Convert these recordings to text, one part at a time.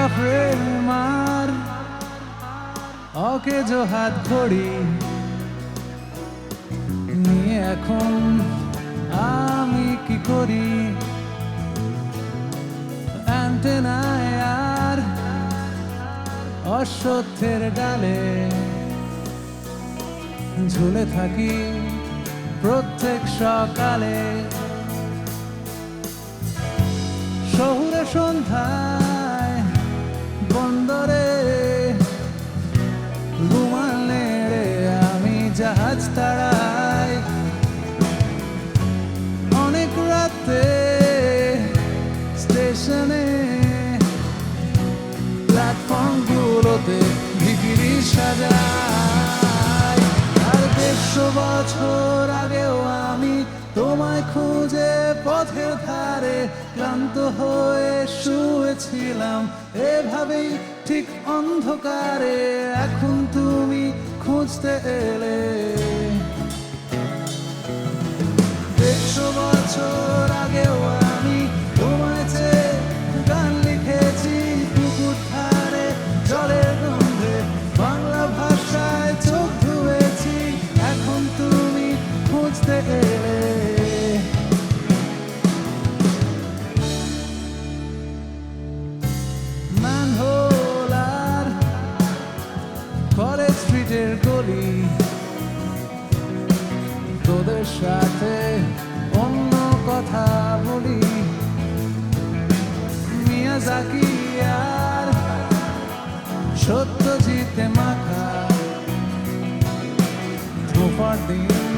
কাপড়ের মার। অকে জো হাত ঘড়ি নিয়ে এখন আমি কি করি? অ্যান্টেনায় আর অশ্বত্থের ডালে ঝুলে থাকি প্রত্যেক সকালে। শহুরে সন্ধ্যা তাড়াই অনেক রাতে স্টেশনে প্ল্যাটফর্ম বছর আগেও আমি তোমায় খুঁজে পথের ধারে ক্লান্ত হয়ে শুয়েছিলাম। এভাবেই ঠিক অন্ধকারে এখন তুমি খুঁজতে এলে। সাথে অন্য কথা বলি। মিয়াজাকি আর সত্য জিতে মাখা ধোপার দিন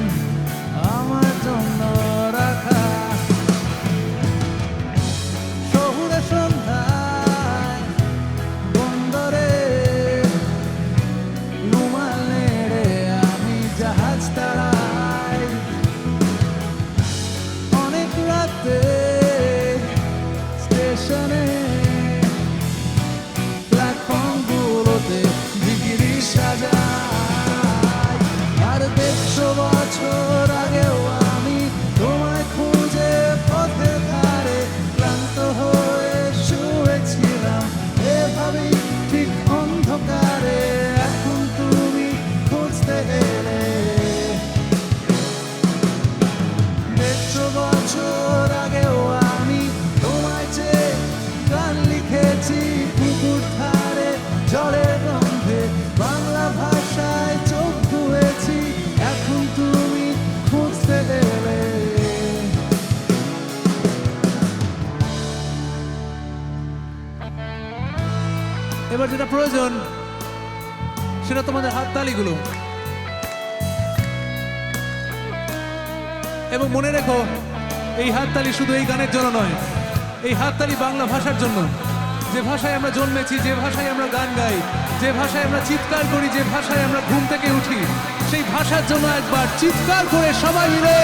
এবার যেটা প্রয়োজন, সেটা তোমাদের হাততালিগুলো। এবং মনে রেখো, এই হাততালি শুধু এই গানের জন্য নয়, এই হাততালি বাংলা ভাষার জন্য। যে ভাষায় আমরা জন্মেছি, যে ভাষায় আমরা গান গাই, যে ভাষায় আমরা চিৎকার করি, যে ভাষায় আমরা ঘুম থেকে উঠি, সেই ভাষার জন্য একবার চিৎকার করে সবাই মিলে